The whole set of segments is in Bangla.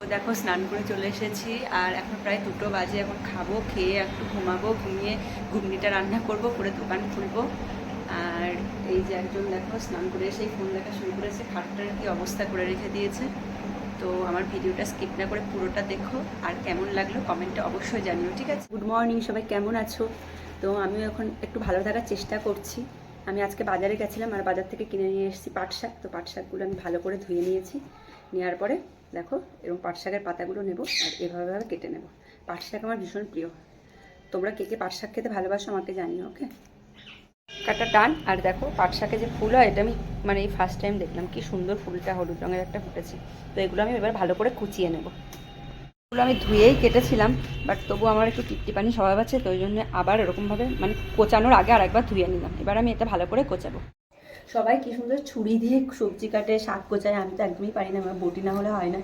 দেখো, স্নান করে চলে এসেছি আর এখন প্রায় দুটো বাজে। এখন খাব, খেয়ে একটু ঘুমাবো, ঘুমিয়ে ঘুগনিটা রান্না করব, করে দোকান খুলবো। আর এই যে একজন দেখো, স্নান করে এসে ফোন দেখা শুরু করেছে, খাটটার কি অবস্থা করে রেখে দিয়েছে। তো আমার ভিডিওটা স্কিপ না করে পুরোটা দেখো। আর কেমন লাগল কমেন্টে অবশ্যই জানিও, ঠিক আছে? গুড মর্নিং সবাই কেমন আছো? তো আমিও এখন একটু ভালো থাকার চেষ্টা করছি। আমি আজকে বাজারে গেছিলাম আর বাজার থেকে কিনে নিয়ে এসেছি পাট শাক। তো পাট শাকগুলো আমি ভালো করে ধুয়ে নিয়েছি। নেওয়ার পরে দেখো, এরকম পাট শাকের পাতাগুলো নেব আর এভাবে ভাবে কেটে নেব। পাট শাক আমার ভীষণ প্রিয়। তোমরা কে কে পাট শাক খেতে ভালোবাসো আমাকে জানিও, ওকে? কাটা টান, আর দেখো, পাট শাকে যে ফুল হয়, এটা আমি মানে এই ফার্স্ট টাইম দেখলাম। কি সুন্দর ফুলটা, হলুদ রঙের একটা ফুটেছে। তো এগুলো আমি এবার ভালো করে কুচিয়ে নেব। এগুলো আমি ধুয়েই কেটেছিলাম বাট তবু আমার একটু টিপটি পানি স্বভাব আছে, তো ওই জন্য আবার এরকমভাবে মানে কোচানোর আগে আর একবার ধুয়ে নিলাম। এবার আমি এটা ভালো করে কোচাবো। সবাই কি সুন্দর ছুরি দিয়ে সবজি কাটে, শাক কোচায় আমি তো একদমই পারি না, আমার বটি না হলে হয় না।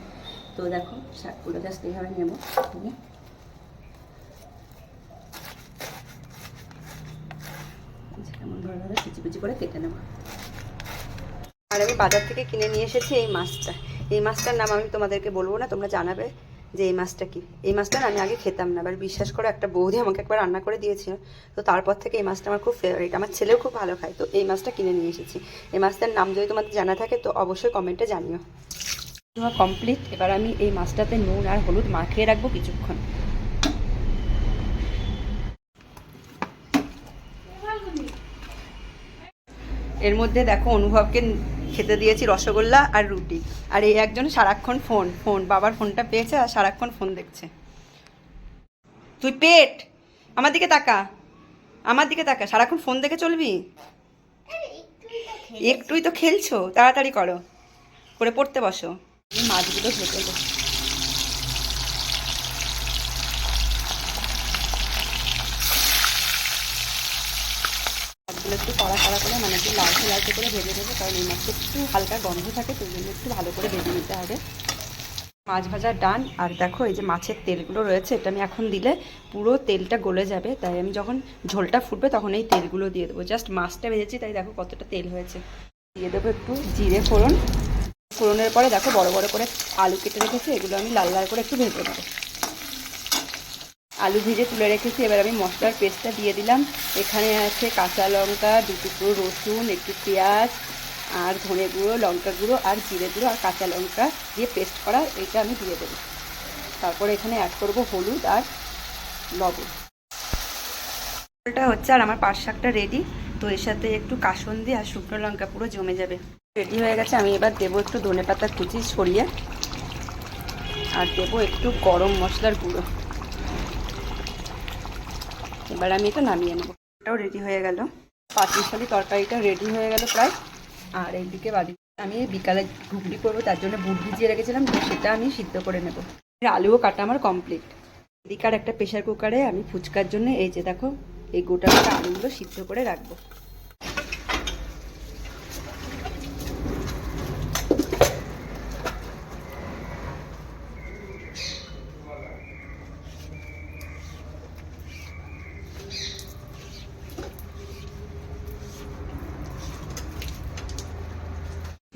তো দেখো, শাকগুলো জাস্ট এইভাবে নেব কুচি করে কেটে নেব। আর আমি বাজার থেকে কিনে নিয়ে এসেছি এই মাছটা। এই মাছটার নাম আমি তোমাদেরকে বলব না, তোমরা জানাবে। যে এই মাছটা কি? এই মাছটা আমি আগে খেতাম না, এবার বিশ্বাস করো একটা বৌদি আমাকে একবার রান্না করে দিয়েছিল, তো তারপর থেকে এই মাছটা আমার খুব ফেভারিট আমার ছেলেও খুব ভালো খায়, তো এই মাছটা কিনে নিয়ে এসেছি। এই মাছটার নাম যদি তোমাদের জানা থাকে, তো অবশ্যই কমেন্টে জানিও। তোমার কমপ্লিট এবার আমি এই মাছটাতে নুন আর হলুদ মাখিয়ে রাখব কিছুক্ষণ। এর মধ্যে দেখো অনুভবকে খেতে দিয়েছি রসগোল্লা আর রুটি। আর এই একজন সারাক্ষণ ফোন ফোন, বাবার ফোনটা পেয়েছে আর সারাক্ষণ ফোন দেখছে। তুই পেট! আমার দিকে তাকা। আমার দিকে তাকা। সারাক্ষণ ফোন দেখে চলবি? একটুই তো খেলছো। তাড়াতাড়ি করো। করে পড়তে বসো। মাছগুলো ভেজে একটু কড়া কড়া করে একটু লালচে লালচে করে ভেজে দেবো কারণ এই মাছটা একটু হালকা গন্ধ থাকে, তো জন্য একটু ভালো করে ভেজে নিতে হবে। মাছ ভাজার ডান, আর দেখো এই যে মাছের তেলগুলো রয়েছে, এটা আমি এখন দিলে পুরো তেলটা গলে যাবে, তাই আমি যখন ঝোলটা ফুটবে তখন এই তেলগুলো দিয়ে দেবো। জাস্ট মাছটা ভেজেছি, তাই দেখো কতটা তেল হয়েছে। দিয়ে দেবো একটু জিরে ফোড়ন। ফোড়নের পরে দেখো বড় বড় করে আলু কেটে রেখেছি, এগুলো আমি লাল লাল করে একটু ভেজে নেব। আলু ভিজে তুলে রেখেছি, এবার আমি মশলার পেস্টটা দিয়ে দিলাম। এখানে আছে কাঁচা লঙ্কা, দু টুকরো রসুন, একটু পেঁয়াজ, আর ধনে গুঁড়ো, লঙ্কা গুঁড়ো, আর জিরে গুঁড়ো, আর কাঁচা লঙ্কা দিয়ে পেস্ট করা, এটা আমি দিয়ে দেবো। তারপরে এখানে অ্যাড করব হলুদ আর লবণ। হচ্ছে আর আমার পাট শাকটা রেডি তো এর সাথে একটু কাসন্দি আর শুকনো লঙ্কা পুরো জমে যাবে। রেডি হয়ে গেছে, আমি এবার দেবো একটু ধনে পাতা কুচি ছড়িয়ে, আর দেবো একটু গরম মশলার গুঁড়ো। এবার আমি এটা নামিয়ে নেব। এটাও রেডি হয়ে গেল। পাঁচমিশালি তরকারিটা রেডি হয়ে গেল প্রায়। আর এইদিকে বাদি আমি বিকালে ঘুগনি করব, তার জন্য বুট ভিজিয়ে রেখেছিলাম তো সেটা আমি সিদ্ধ করে নেব। আলুও কাটা আমার কমপ্লিট এদিকার একটা প্রেশার কুকারে আমি ফুচকার জন্য এই যে দেখো, এই গোটা গোটা আলুগুলো সিদ্ধ করে রাখব।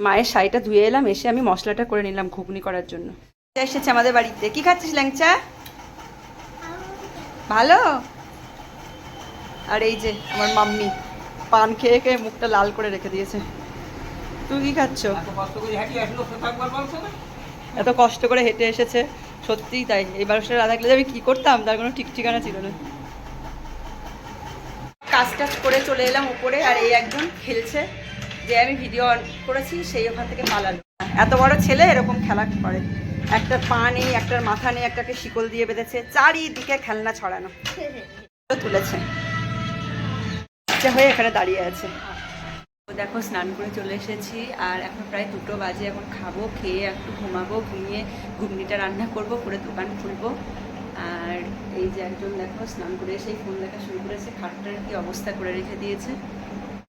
মায়ের শাড়িটা ধুয়ে এলাম এসে আমি মশলাটা করে নিলাম ঘুগনি করার জন্য। এসেছে আমাদের বাড়িতে। কি খাচ্ছিস ল্যাংচা? ভালো? আর এই যে আমার মাম্মি পান খেয়ে খেয়ে মুখটা লাল করে রেখে দিয়েছে। তুই কি খাচ্ছ? এত কষ্ট করে হেঁটে এসেছে সত্যিই তাই। এই মানুষটা না থাকলে যে আমি কি করতাম? তার কোনো ঠিক ঠিকানা ছিল না। কাজ টাজ করে চলে এলাম উপরে আর এই একজন খেলছে। যে আমি ভিডিও অন করেছি, সেই ওখান থেকে পালালো। এত বড় ছেলে এরকম খেলা করে। একটা পা নেই, একটার মাথা নেই, একটাকে শিকল দিয়ে বেঁধেছে, চারিদিকে খেলনা ছড়ানো। তুলেছে। হয়ে এখানে দাঁড়িয়ে আছে। দেখো, স্নান করে চলে এসেছি, আর এখন প্রায় দুটো বাজে, এখন খাব, খেয়ে একটু ঘুমাবো, ঘুমিয়ে ঘুগনিটা রান্না করব, করে দোকান খুলবো। আর এই যে একজন দেখো, স্নান করে এসেই ফোন দেখা শুরু করেছে, খাটটার কি অবস্থা করে রেখে দিয়েছে।